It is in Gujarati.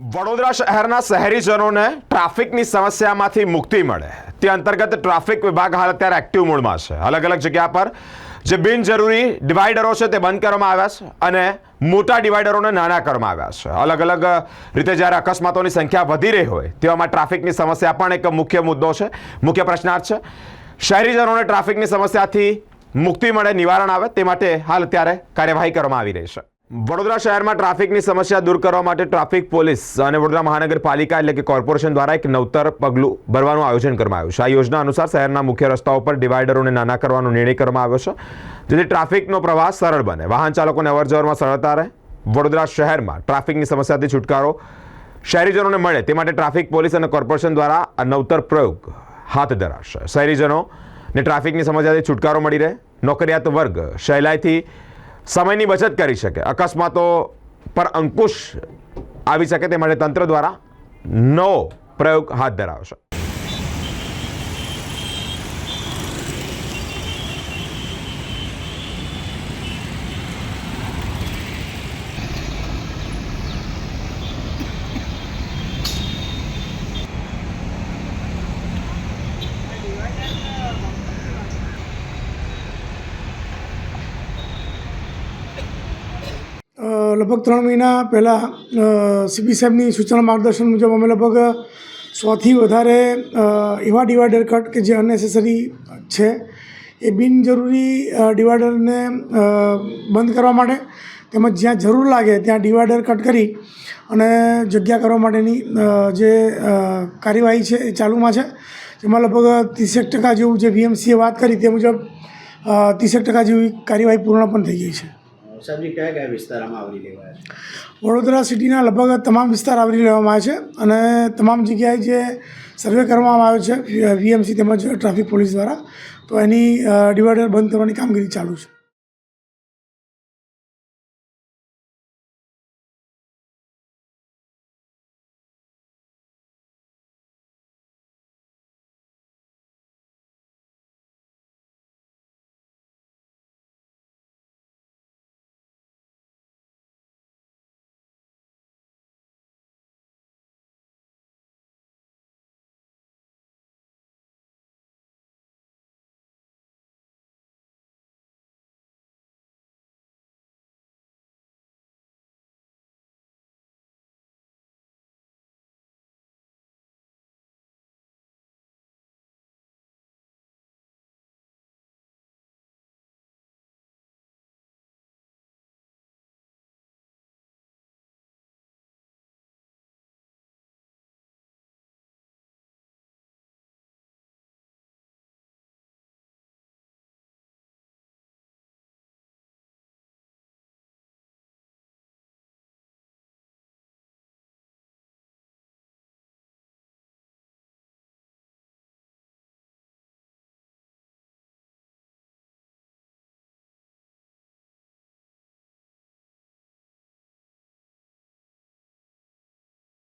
વડોદરા શહેરના શહેરીજનોને ટ્રાફિકની સમસ્યામાંથી મુક્તિ મળે. તે અંતર્ગત ટ્રાફિક વિભાગ હાલ અત્યારે એક્ટિવ મોડમાં છે. અલગ અલગ જગ્યા પર જે બિનજરૂરી ડિવાઈડરો છે તે બંધ કરવામાં આવ્યા છે અને મોટા ડિવાઈડરોને નાના કરવામાં આવ્યા છે. અલગ અલગ રીતે જ્યારે અકસ્માતોની સંખ્યા વધી રહી હોય, તેવામાં ટ્રાફિકની સમસ્યા પણ એક મુખ્ય મુદ્દો છે, મુખ્ય પ્રશ્નાર્થ છે. શહેરીજનોને ટ્રાફિકની સમસ્યાથી મુક્તિ મળે, નિવારણ આવે તે માટે હાલ અત્યારે કાર્યવાહી કરવામાં આવી રહી છે. વડોદરા શહેરમાં ટ્રાફિકની સમસ્યા દૂર કરવા માટે ટ્રાફિક પોલીસ અને વડોદરા મહાનગરપાલિકા એટલે કે કોર્પોરેશન દ્વારા એક નવતર પગલું ભરવાનું આયોજન કરવામાં આવ્યું છે. આ યોજના અનુસાર શહેરના મુખ્ય રસ્તાઓ પર ડિવાઈડરોને નાના કરવાનો નિર્ણય કરવામાં આવ્યો છે. જેથી ટ્રાફિકનો પ્રવાહ સરળ બને. વાહન ચાલકોને અવરજવરમાં સરળતા રહે. વડોદરા શહેરમાં ટ્રાફિકની સમસ્યાથી છુટકારો શહેરીજનોને મળે. તે માટે ટ્રાફિક પોલીસ અને કોર્પોરેશન દ્વારા આ નવતર પ્રયોગ હાથ ધરાશે. શહેરીજનોને ટ્રાફિકની સમસ્યાથી છુટકારો મળી રહે. નોકરિયાત વર્ગ સહેલાઈથી સમયની બચત કરી શકે. અકસ્માતો પર અંકુશ આવી શકે તે માટે તંત્ર દ્વારા નવો પ્રયોગ હાથ ધરાવશે લગભગ ત્રણ મહિના પહેલાં સીપી સાહેબની સૂચના માર્ગદર્શન મુજબ અમે લગભગ સોથી વધારે એવા ડિવાઈડર કટ કે જે અનનેસેસરી છે, એ બિનજરૂરી ડિવાઈડરને બંધ કરવા માટે તેમજ જ્યાં જરૂર લાગે ત્યાં ડિવાઈડર કટ કરી અને જગ્યા કરવા માટેની જે કાર્યવાહી છે એ ચાલુમાં છે. જેમાં લગભગ ત્રીસેક ટકા જેવું જે વીએમસીએ વાત કરી તે મુજબ ત્રીસેક ટકા જેવી કાર્યવાહી પૂર્ણ પણ થઈ ગઈ છે. સાહેબજી, કયા કયા વિસ્તારમાં આવરી લેવાયા છે? વડોદરા સિટીના લગભગ તમામ વિસ્તાર આવરી લેવામાં આવે છે અને તમામ જગ્યાએ જે સર્વે કરવામાં આવ્યો છે વીએમસી તેમજ ટ્રાફિક પોલીસ દ્વારા, તો એની ડિવાઈડર બંધ કરવાની કામગીરી ચાલુ છે.